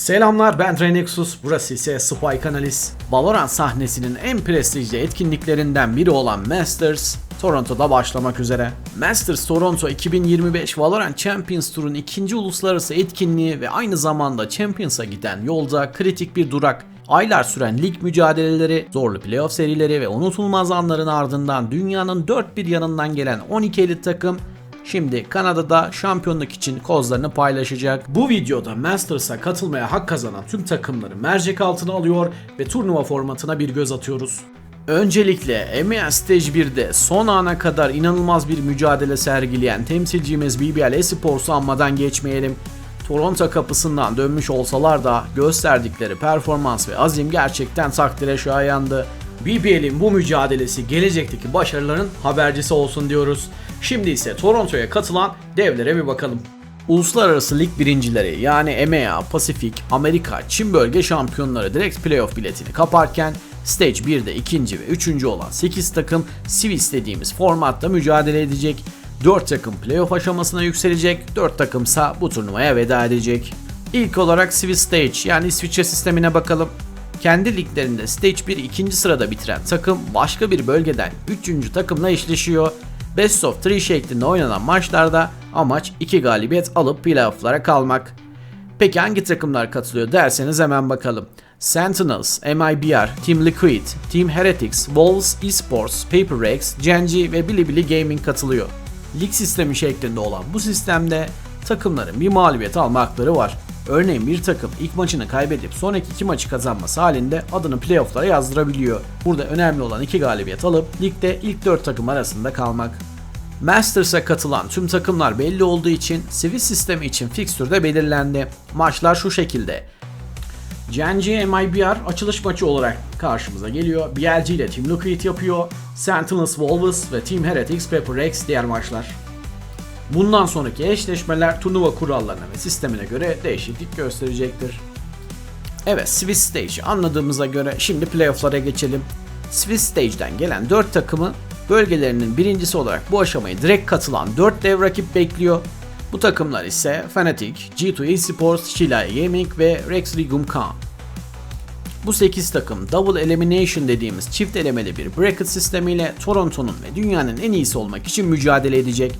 Selamlar ben Renexus, burası ise Spike Analyst. Valorant sahnesinin en prestijli etkinliklerinden biri olan Masters, Toronto'da başlamak üzere. Masters Toronto 2025 Valorant Champions Tour'un ikinci uluslararası etkinliği ve aynı zamanda Champions'a giden yolda kritik bir durak. Aylar süren lig mücadeleleri, zorlu playoff serileri ve unutulmaz anların ardından dünyanın dört bir yanından gelen 12 elit takım Şimdi Kanada'da şampiyonluk için kozlarını paylaşacak. Bu videoda Masters'a katılmaya hak kazanan tüm takımları mercek altına alıyor ve turnuva formatına bir göz atıyoruz. Öncelikle EMEA Stage 1'de son ana kadar inanılmaz bir mücadele sergileyen temsilcimiz BBL Esports'u anmadan geçmeyelim. Toronto kapısından dönmüş olsalar da gösterdikleri performans ve azim gerçekten takdire şayandı. BBL'in bu mücadelesi gelecekteki başarıların habercisi olsun diyoruz. Şimdi ise Toronto'ya katılan devlere bir bakalım. Uluslararası lig birincileri yani EMEA, Pasifik, Amerika, Çin bölge şampiyonları direkt playoff biletini kaparken Stage 1'de ikinci ve üçüncü olan 8 takım Swiss dediğimiz formatta mücadele edecek. 4 takım playoff aşamasına yükselecek, 4 takımsa bu turnuvaya veda edecek. İlk olarak Swiss Stage yani İsviçre sistemine bakalım. Kendi liglerinde Stage 1 ikinci sırada bitiren takım başka bir bölgeden 3. takımla eşleşiyor. Best of 3 şeklinde oynanan maçlarda amaç 2 galibiyet alıp playofflara kalmak. Peki hangi takımlar katılıyor derseniz hemen bakalım. Sentinels, MIBR, Team Liquid, Team Heretics, Wolves Esports, Paper Rex, Genji ve Bilibili Gaming katılıyor. Lig sistemi şeklinde olan bu sistemde takımların bir mağlubiyet alma hakları var. Örneğin bir takım ilk maçını kaybedip sonraki iki maçı kazanması halinde adını playofflara yazdırabiliyor. Burada önemli olan iki galibiyet alıp ligde ilk 4 takım arasında kalmak. Masters'a katılan tüm takımlar belli olduğu için Swiss sistemi için fikstür de belirlendi. Maçlar şu şekilde. Genji MIBR açılış maçı olarak karşımıza geliyor. BLG ile Team Liquid yapıyor. Sentinels Wolves ve Team Heretics Pepper Rex diğer maçlar. Bundan sonraki eşleşmeler turnuva kurallarına ve sistemine göre değişiklik gösterecektir. Evet Swiss Stage anladığımıza göre şimdi playofflara geçelim. Swiss Stage'den gelen 4 takımı bölgelerinin birincisi olarak bu aşamayı direkt katılan 4 dev rakip bekliyor. Bu takımlar ise Fnatic, G2 Esports, Şilay Gaming ve Rex Rigum Khan. Bu 8 takım Double Elimination dediğimiz çift elemeli bir bracket sistemiyle Toronto'nun ve dünyanın en iyisi olmak için mücadele edecek.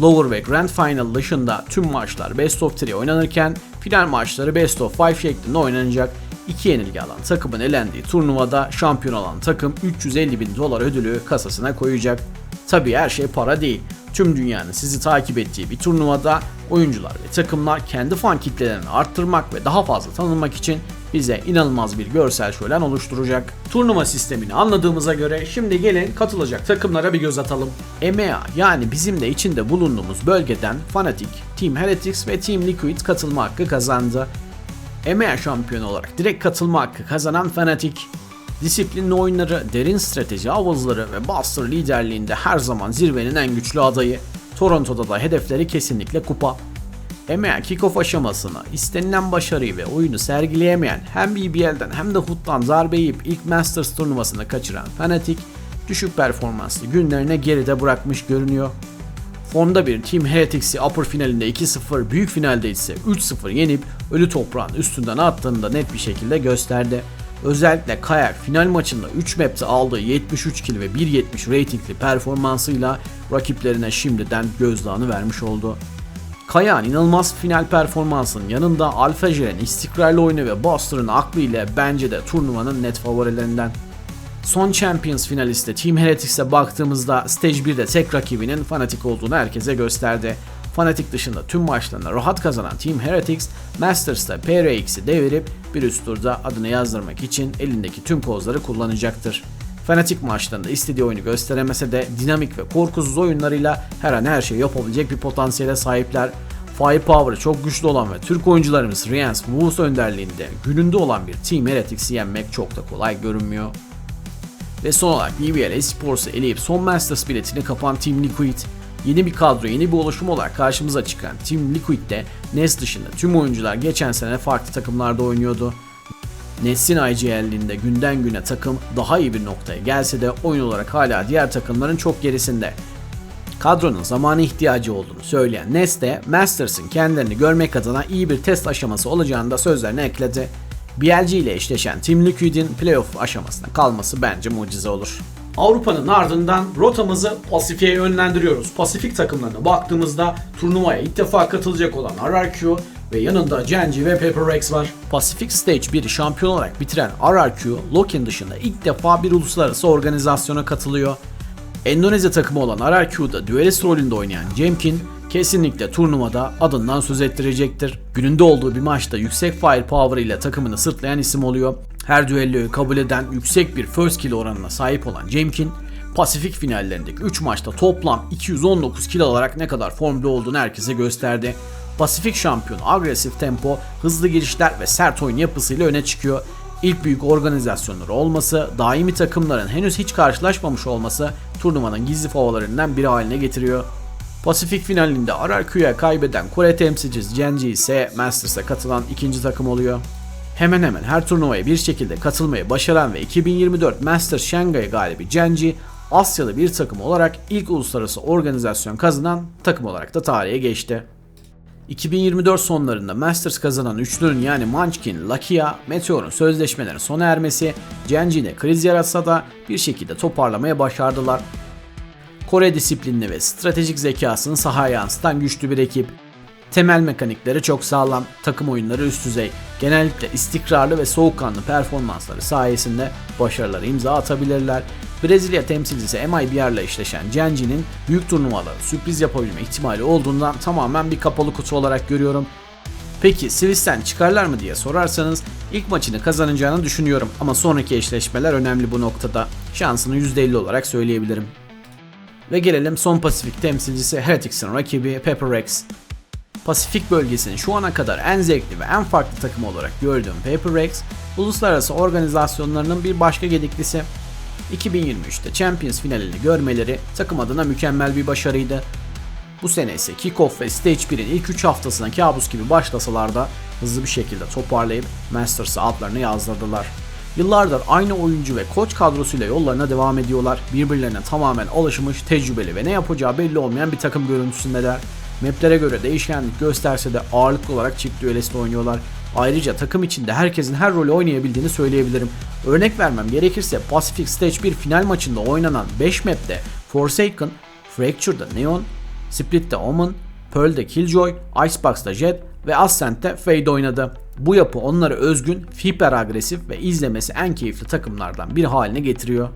Lower ve Grand Final dışında tüm maçlar Best of 3 oynanırken final maçları Best of 5 şeklinde oynanacak. İki yenilgi alan takımın elendiği turnuvada şampiyon olan takım 350 bin dolar ödülü kasasına koyacak. Tabi her şey para değil. Tüm dünyanın sizi takip ettiği bir turnuvada oyuncular ve takımlar kendi fan kitlelerini arttırmak ve daha fazla tanınmak için bize inanılmaz bir görsel şölen oluşturacak. Turnuva sistemini anladığımıza göre şimdi gelin katılacak takımlara bir göz atalım. EMEA yani bizim de içinde bulunduğumuz bölgeden Fnatic, Team Heretics ve Team Liquid katılma hakkı kazandı. EMEA şampiyonu olarak direkt katılma hakkı kazanan Fnatic, disiplinli oyunları, derin strateji havuzları ve Buster liderliğinde her zaman zirvenin en güçlü adayı. Toronto'da da hedefleri kesinlikle kupa. EMEA kickoff aşamasını istenilen başarıyı ve oyunu sergileyemeyen hem BBL'den hem de HUD'dan darbe yiyip ilk Masters turnuvasını kaçıran Fnatic düşük performanslı günlerine geride bırakmış görünüyor. Formda bir Team Heretics'i upper finalinde 2-0, büyük finalde ise 3-0 yenip ölü toprağın üstünden attığını da net bir şekilde gösterdi. Özellikle Kayak final maçında 3 map'te aldığı 73 kill ve 1.70 ratingli performansıyla rakiplerine şimdiden gözdağını vermiş oldu. Kaya'nın inanılmaz final performansının yanında Alpha Jer'in istikrarlı oyunu ve Buster'ın aklı ile bence de turnuvanın net favorilerinden. Son Champions finalisti Team Heretics'e baktığımızda Stage 1'de tek rakibinin Fnatic olduğunu herkese gösterdi. Fnatic dışında tüm maçlarını rahat kazanan Team Heretics, Masters'ta PRX'i devirip bir üst turda adını yazdırmak için elindeki tüm kozları kullanacaktır. Fnatic maçlarında istediği oyunu gösteremese de dinamik ve korkusuz oyunlarıyla her an her şeyi yapabilecek bir potansiyele sahipler. Firepower'ı çok güçlü olan ve Türk oyuncularımız Rians Moves önderliğinde gününde olan bir Team Heretics'i yenmek çok da kolay görünmüyor. Ve son olarak BBL Esports'u eleyip son Masters biletini kapan Team Liquid, yeni bir kadro, yeni bir oluşum olarak karşımıza çıkan Team Liquid'de Nets dışında tüm oyuncular geçen sene farklı takımlarda oynuyordu. Nets'in IGL'inde günden güne takım daha iyi bir noktaya gelse de oyun olarak hala diğer takımların çok gerisinde. kadronun zamana ihtiyacı olduğunu söyleyen Neste, Masters'ın kendilerini görmek adına iyi bir test aşaması olacağını da sözlerine ekledi. BLG ile eşleşen Team Liquid'in playoff aşamasına kalması bence mucize olur. Avrupa'nın ardından rotamızı Pasifik'e yönlendiriyoruz. Pasifik takımlarına baktığımızda turnuvaya ilk defa katılacak olan RRQ ve yanında Genji ve Pepper Rex var. Pacific Stage 1'i şampiyon olarak bitiren RRQ, Lokin dışında ilk defa bir uluslararası organizasyona katılıyor. Endonezya takımı olan RRQ'da düelist rolünde oynayan Jemkin kesinlikle turnuvada adından söz ettirecektir. Gününde olduğu bir maçta yüksek firepower ile takımını sırtlayan isim oluyor. Her düelloyu kabul eden yüksek bir first kill oranına sahip olan Jemkin, Pasifik finallerindeki 3 maçta toplam 219 kill alarak ne kadar formda olduğunu herkese gösterdi. Pasifik şampiyonu agresif tempo, hızlı girişler ve sert oyun yapısıyla öne çıkıyor. İlk büyük organizasyonları olması, daimi takımların henüz hiç karşılaşmamış olması turnuvanın gizli favorilerinden biri haline getiriyor. Pasifik finalinde RRQ'ya kaybeden Kore temsilcisi Genji ise Masters'a katılan ikinci takım oluyor. Hemen hemen her turnuvaya bir şekilde katılmayı başaran ve 2024 Masters Shanghai galibi Genji, Asyalı bir takım olarak ilk uluslararası organizasyon kazanan takım olarak da tarihe geçti. 2024 sonlarında Masters kazanan üçlünün yani Munchkin, Lakia, Meteor'un sözleşmelerinin sona ermesi Genji'ne kriz yaratsa da bir şekilde toparlamaya başardılar. Kore disiplinli ve stratejik zekasını sahaya yansıtan güçlü bir ekip. Temel mekanikleri çok sağlam, takım oyunları üst düzey. Genellikle istikrarlı ve soğukkanlı performansları sayesinde başarıları imza atabilirler. Brezilya temsilcisi MIBR ile eşleşen Genji'nin büyük turnuvalarda sürpriz yapabilme ihtimali olduğundan tamamen bir kapalı kutu olarak görüyorum. Peki Swiss'ten çıkarlar mı diye sorarsanız ilk maçını kazanacağını düşünüyorum ama sonraki eşleşmeler önemli bu noktada. Şansını %50 olarak söyleyebilirim. Ve gelelim son Pasifik temsilcisi Heretics'in rakibi Pepper Rex. Pasifik bölgesinin şu ana kadar en zevkli ve en farklı takımı olarak gördüğüm Paper Rex, uluslararası organizasyonlarının bir başka gediklisi. 2023'te Champions finalini görmeleri takım adına mükemmel bir başarıydı. Bu sene ise Kickoff ve Stage 1'in ilk 3 haftasına kabus gibi başlasalar da hızlı bir şekilde toparlayıp Masters'a adlarını yazdırdılar. Yıllardır aynı oyuncu ve koç kadrosuyla yollarına devam ediyorlar. Birbirlerine tamamen alışmış, tecrübeli ve ne yapacağı belli olmayan bir takım görüntüsündeler. Maplere göre değişkenlik gösterse de ağırlıklı olarak çift düelist oynuyorlar. Ayrıca takım içinde herkesin her rolü oynayabildiğini söyleyebilirim. Örnek vermem gerekirse Pacific Stage 1 final maçında oynanan 5 map'te Forsaken, Fracture'da Neon, Split'te Omen, Pearl'de Killjoy, Icebox'ta Jet ve Ascent'te Fade oynadı. Bu yapı onları özgün, hiper agresif ve izlemesi en keyifli takımlardan bir haline getiriyor.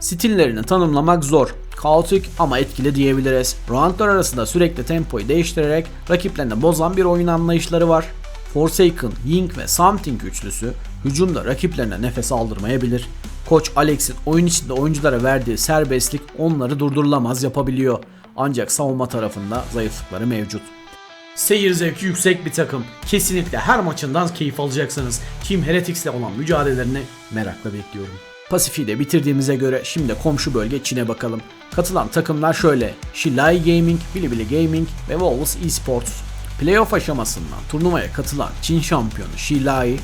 Stillerini tanımlamak zor. Kaotik ama etkili diyebiliriz. Roundlar arasında sürekli tempoyu değiştirerek rakiplerini bozan bir oyun anlayışları var. Forsaken, Ying ve Something üçlüsü hücumda rakiplerine nefes aldırmayabilir. Koç Alex'in oyun içinde oyunculara verdiği serbestlik onları durdurulamaz yapabiliyor. Ancak savunma tarafında zayıflıkları mevcut. Seyir zevki yüksek bir takım. Kesinlikle her maçından keyif alacaksınız. Team Heretics ile olan mücadelelerini merakla bekliyorum. Pasifik'i de bitirdiğimize göre şimdi komşu bölge Çin'e bakalım. Katılan takımlar şöyle. Shilai Gaming, Bilibili Gaming ve Wolves Esports. Playoff aşamasından turnuvaya katılan Çin şampiyonu Shilai,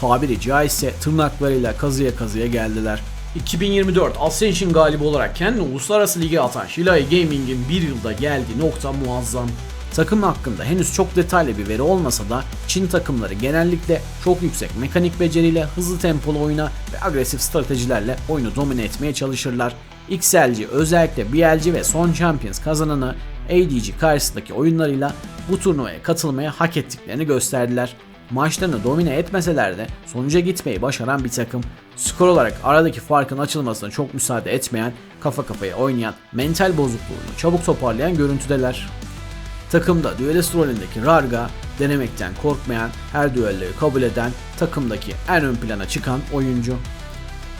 tabiri caizse tırnaklarıyla kazıya kazıya geldiler. 2024 Ascension galibi olarak kendini uluslararası lige atan Shilai Gaming'in bir yılda geldiği nokta muazzam. Takım hakkında henüz çok detaylı bir veri olmasa da Çin takımları genellikle çok yüksek mekanik beceriyle hızlı tempolu oyuna ve agresif stratejilerle oyunu domine etmeye çalışırlar. XLG özellikle BLG ve Son Champions kazananı ADG karşısındaki oyunlarıyla bu turnuvaya katılmaya hak ettiklerini gösterdiler. Maçlarını domine etmeseler de sonuca gitmeyi başaran bir takım. Skor olarak aradaki farkın açılmasına çok müsaade etmeyen, kafa kafaya oynayan, mental bozukluğunu çabuk toparlayan görüntüdeler. Takımda düelist rolündeki Rarga, denemekten korkmayan, her düelloyu kabul eden, takımdaki en ön plana çıkan oyuncu.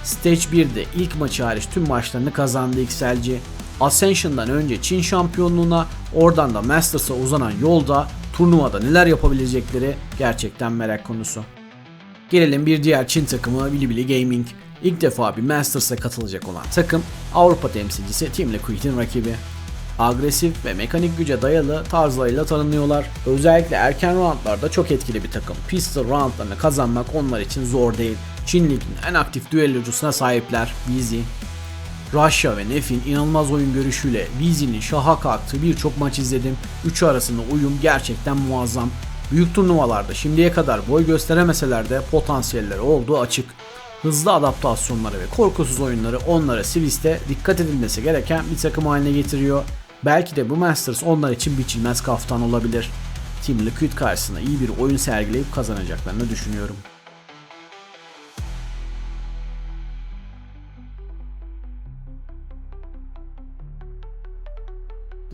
Stage 1'de ilk maçı hariç tüm maçlarını kazandı XLG. Ascension'dan önce Çin şampiyonluğuna, oradan da Masters'a uzanan yolda turnuvada neler yapabilecekleri gerçekten merak konusu. Gelelim bir diğer Çin takımı Bilibili Gaming. İlk defa bir Masters'a katılacak olan takım Avrupa temsilcisi Team Liquid'in rakibi agresif ve mekanik güce dayalı tarzlarıyla tanınıyorlar. Özellikle erken roundlarda çok etkili bir takım. Pistol roundlarını kazanmak onlar için zor değil. Çin Ligi'nin en aktif düellocusuna sahipler. Busy. Russia ve Nef'in inanılmaz oyun görüşüyle Weasley'nin şaha kalktığı birçok maç izledim. Üçü arasında uyum gerçekten muazzam. Büyük turnuvalarda şimdiye kadar boy gösteremeseler de potansiyelleri olduğu açık. Hızlı adaptasyonları ve korkusuz oyunları onlara Swift'te dikkat edilmesi gereken bir takım haline getiriyor. Belki de bu Masters onlar için biçilmez kaftan olabilir. Team Liquid karşısında iyi bir oyun sergileyip kazanacaklarını düşünüyorum.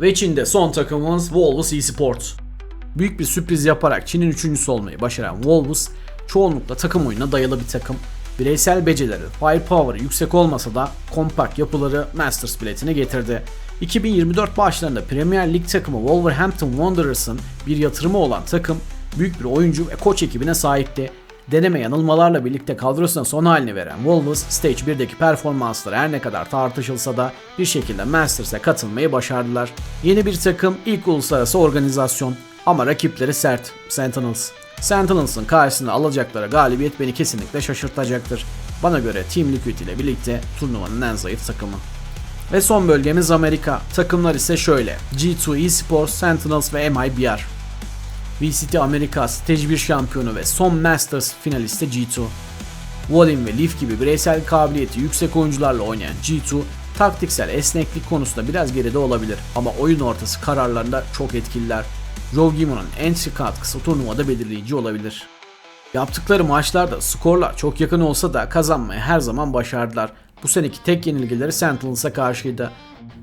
Ve Çin'de son takımımız Wolves Esports. Büyük bir sürpriz yaparak Çin'in üçüncüsü olmayı başaran Wolves çoğunlukla takım oyununa dayalı bir takım. Bireysel becerileri, firepower'ı yüksek olmasa da kompakt yapıları Masters biletine getirdi. 2024 başlarında Premier Lig takımı Wolverhampton Wanderers'ın bir yatırımı olan takım büyük bir oyuncu ve koç ekibine sahipti. Deneme yanılmalarla birlikte kadrosuna son halini veren Wolves, Stage 1'deki performansları her ne kadar tartışılsa da bir şekilde Masters'e katılmayı başardılar. Yeni bir takım, ilk uluslararası organizasyon ama rakipleri sert, Sentinels. Sentinels'ın karşısında alacakları galibiyet beni kesinlikle şaşırtacaktır. Bana göre Team Liquid ile birlikte turnuvanın en zayıf takımı. Ve son bölgemiz Amerika. Takımlar ise şöyle. G2 Esports, Sentinels ve MIBR. VCT Amerika Stage 1 şampiyonu ve son Masters finalisti G2. Wallin ve Leaf gibi bireysel kabiliyeti yüksek oyuncularla oynayan G2, taktiksel esneklik konusunda biraz geride olabilir ama oyun ortası kararlarında çok etkililer. Joe Gimo'nun entry katkısı turnuvada belirleyici olabilir. Yaptıkları maçlarda skorlar çok yakın olsa da kazanmayı her zaman başardılar. Bu seneki tek yenilgileri Sentinels'a karşıydı.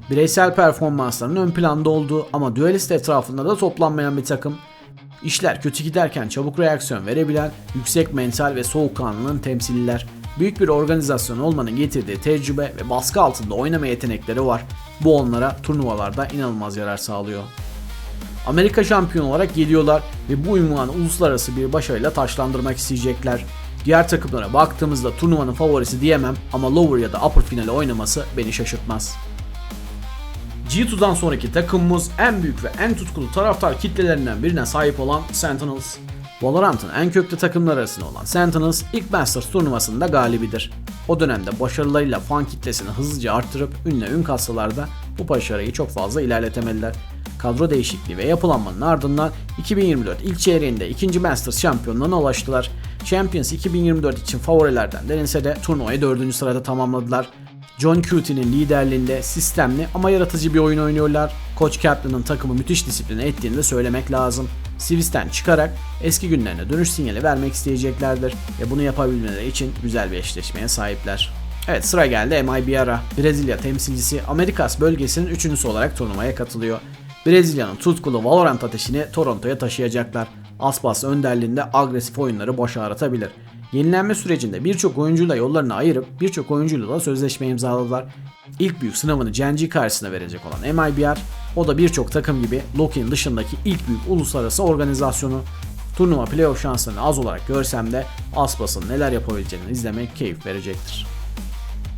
Bireysel performansların ön planda olduğu ama düelist etrafında da toplanmayan bir takım. İşler kötü giderken çabuk reaksiyon verebilen, yüksek mental ve soğukkanlılığın temsililer. Büyük bir organizasyon olmanın getirdiği tecrübe ve baskı altında oynama yetenekleri var. Bu onlara turnuvalarda inanılmaz yarar sağlıyor. Amerika şampiyonu olarak geliyorlar ve bu ünvanı uluslararası bir başarıyla taşlandırmak isteyecekler. Diğer takımlara baktığımızda turnuvanın favorisi diyemem ama lower ya da upper finale oynaması beni şaşırtmaz. G2'dan sonraki takımımız en büyük ve en tutkulu taraftar kitlelerinden birine sahip olan Sentinels. Valorant'ın en köklü takımlar arasında olan Sentinels ilk Masters turnuvasında galibidir. O dönemde başarılarıyla fan kitlesini hızlıca arttırıp ünle ün kassalar da bu başarıyı çok fazla ilerletemediler. Kadro değişikliği ve yapılanmanın ardından 2024 ilk çeyreğinde 2. Masters şampiyonluğuna ulaştılar. Champions 2024 için favorilerden denilse de turnuvayı 4. sırada tamamladılar. John Cutie'nin liderliğinde sistemli ama yaratıcı bir oyun oynuyorlar. Coach Kaplan'ın takımı müthiş disipline ettiğini de söylemek lazım. Swift'ten çıkarak eski günlerine dönüş sinyali vermek isteyeceklerdir ve bunu yapabilmeleri için güzel bir eşleşmeye sahipler. Evet sıra geldi MIBR'a. Brezilya temsilcisi Amerikas bölgesinin üçüncüsü olarak turnuvaya katılıyor. Brezilya'nın tutkulu Valorant ateşini Toronto'ya taşıyacaklar. Aspas önderliğinde agresif oyunları boş aratabilir. Yenilenme sürecinde birçok oyuncuyla yollarını ayırıp birçok oyuncuyla da sözleşme imzaladılar. İlk büyük sınavını Genji karşısına verecek olan MIBR, o da birçok takım gibi Loki'nin dışındaki ilk büyük uluslararası organizasyonu. Turnuva playoff şanslarını az olarak görsem de Aspas'ın neler yapabileceğini izlemek keyif verecektir.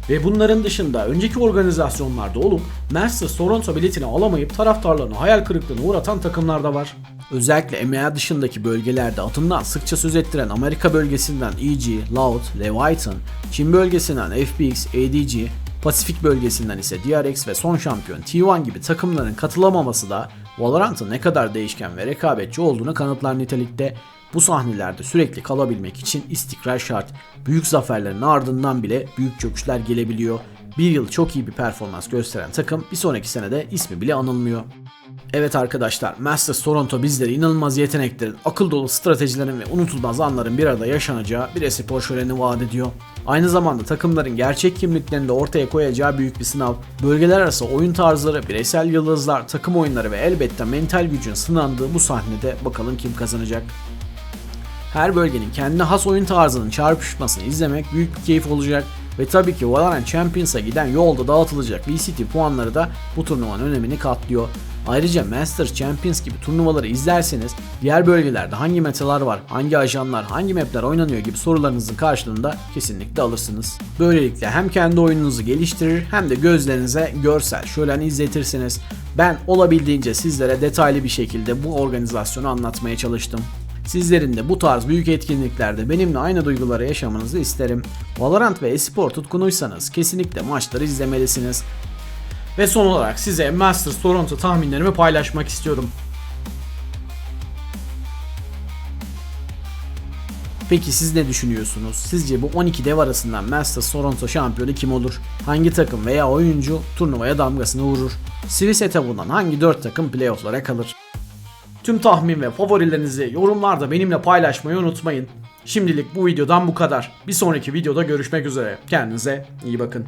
Ve bunların dışında önceki organizasyonlarda olup Masters Toronto biletini alamayıp taraftarlarını hayal kırıklığına uğratan takımlar da var. Özellikle EMEA dışındaki bölgelerde adından sıkça söz ettiren Amerika bölgesinden EG, Loud, Leviathan, Çin bölgesinden FPX, ADG, Pasifik bölgesinden ise DRX ve son şampiyon T1 gibi takımların katılamaması da Valorant'ın ne kadar değişken ve rekabetçi olduğunu kanıtlar nitelikte. Bu sahnelerde sürekli kalabilmek için istikrar şart. Büyük zaferlerin ardından bile büyük çöküşler gelebiliyor. Bir yıl çok iyi bir performans gösteren takım bir sonraki senede ismi bile anılmıyor. Evet arkadaşlar, Masters Toronto bizleri inanılmaz yeteneklerin, akıl dolu stratejilerin ve unutulmaz anların bir arada yaşanacağı bir espor şöleni vaat ediyor. Aynı zamanda takımların gerçek kimliklerini de ortaya koyacağı büyük bir sınav. Bölgeler arası oyun tarzları, bireysel yıldızlar, takım oyunları ve elbette mental gücün sınandığı bu sahnede bakalım kim kazanacak. Her bölgenin kendine has oyun tarzının çarpışmasını izlemek büyük bir keyif olacak ve tabii ki Valorant Champions'a giden yolda dağıtılacak VCT puanları da bu turnuvanın önemini katlıyor. Ayrıca Masters Champions gibi turnuvaları izlerseniz diğer bölgelerde hangi metalar var, hangi ajanlar, hangi mapler oynanıyor gibi sorularınızın karşılığında kesinlikle alırsınız. Böylelikle hem kendi oyununuzu geliştirir hem de gözlerinize görsel şölen izletirsiniz. Ben olabildiğince sizlere detaylı bir şekilde bu organizasyonu anlatmaya çalıştım. Sizlerin de bu tarz büyük etkinliklerde benimle aynı duyguları yaşamanızı isterim. Valorant ve espor tutkunuysanız kesinlikle maçları izlemelisiniz. Ve son olarak size Masters Toronto tahminlerimi paylaşmak istiyorum. Peki siz ne düşünüyorsunuz? Sizce bu 12 dev arasından Masters Toronto şampiyonu kim olur? Hangi takım veya oyuncu turnuvaya damgasını vurur? Swiss etabından hangi 4 takım playofflara kalır? Tüm tahmin ve favorilerinizi yorumlarda benimle paylaşmayı unutmayın. Şimdilik bu videodan bu kadar. Bir sonraki videoda görüşmek üzere. Kendinize iyi bakın.